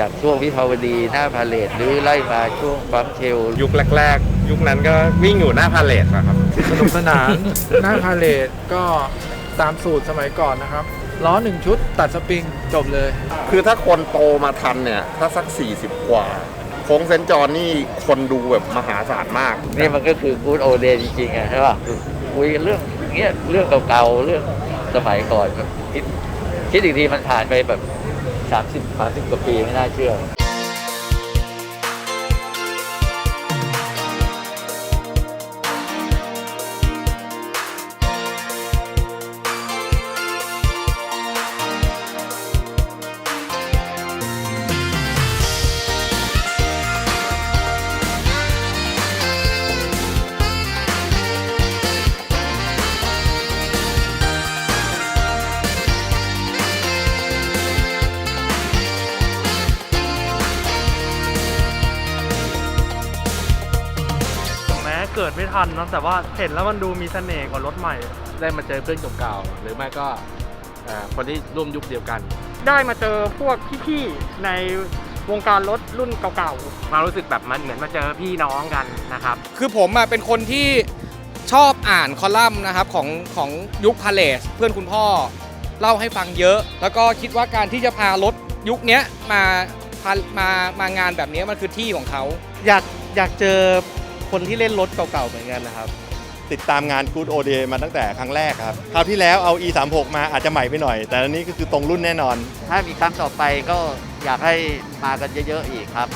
จากช่วงวิภาวดีหน้าพาเลทหรือไล่มาช่วงปั๊มเชลยุคแรก ๆ ยุคนั้นก็วิ่งอยู่หน้าพาเลทอะครับสนุกสนาน หน้าพาเลทก็ตามสูตรสมัยก่อนนะครับล้อหนึ่งชุดตัดสปริงจบเลย คือถ้าคนโตมาทันเนี่ย ถ้าสัก 40 กว่าโค้งเซนต์จอห์นนี่คนดูแบบมหาศาลมาก นี่มันก็คือกูดโอเดย์จริงๆอะใช่ป่ะคุยกันเรื่องเงี้ยเรื่องเก่าๆเรื่องสมัยก่อนแบบคิดคิดอีกทีมันผ่านไปแบบ 30 30กว่าปีไม่น่าเชื่อ เกิดไม่ทันนะแต่ว่าเห็นแล้วมันดูมีเสน่ห์กว่ารถใหม่ ได้มาเจอเพื่อนเก่าๆหรือไม่ก็เอ่อคนที่ร่วมยุคเดียวกัน ได้มาเจอพวกพี่ๆในวงการรถรุ่นเก่ามารู้สึกแบบมันเหมือนมาเจอพี่น้องกันนะครับ คือผมอะเป็นคนที่ชอบอ่านคอลัมน์นะครับของของยุคพาเลสเพื่อนคุณพ่อ เล่าให้ฟังเยอะ แล้วก็คิดว่าการที่จะพารถยุคเนี้ยมาพามามางานแบบเนี้ยมันคือที่ของเขา อยากอยากเจอ คนที่เล่นรถเก่าๆเหมือนกันนะครับติดตามงาน Good o d a y มาตั้งแต่ครั้งแรกครับ คราวที่แล้วเอา e 3 6มาอาจจะใหม่ไปหน่อย แต่อันนี้ก็คือตรงรุ่นแน่นอน ถ้ามีครั้งต่อไปก็อยากให้มากันเยอะๆอีกครับ